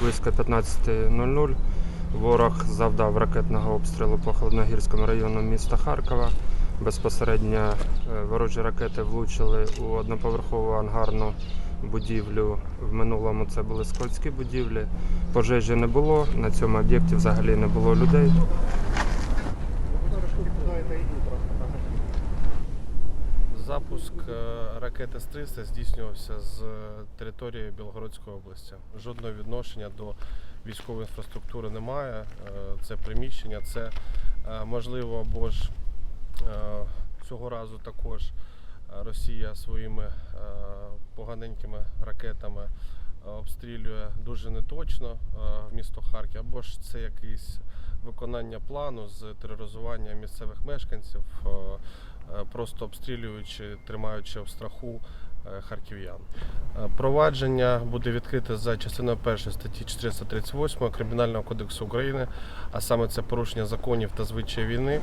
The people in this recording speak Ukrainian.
близько 15.00 ворог завдав ракетного обстрілу по Холодногірському району міста Харкова. Безпосередньо е, ворожі ракети влучили у одноповерхову ангарну будівлю. В минулому це були складські будівлі. Пожежі не було. На цьому об'єкті взагалі не було людей. Запуск е, ракети С-300 здійснювався з е, території Білгородської області. Жодного відношення до військової інфраструктури немає. Е, Це приміщення, це можливо або ж цього разу також Росія своїми поганенькими ракетами обстрілює дуже неточно е, місто Харків, або ж це якийсь виконання плану з тероризування місцевих мешканців. Е, просто обстрілюючи, тримаючи в страху е, харків'ян. Е, Провадження буде відкрите за частиною 1 статті 438 Кримінального кодексу України, а саме це порушення законів та звичаї війни.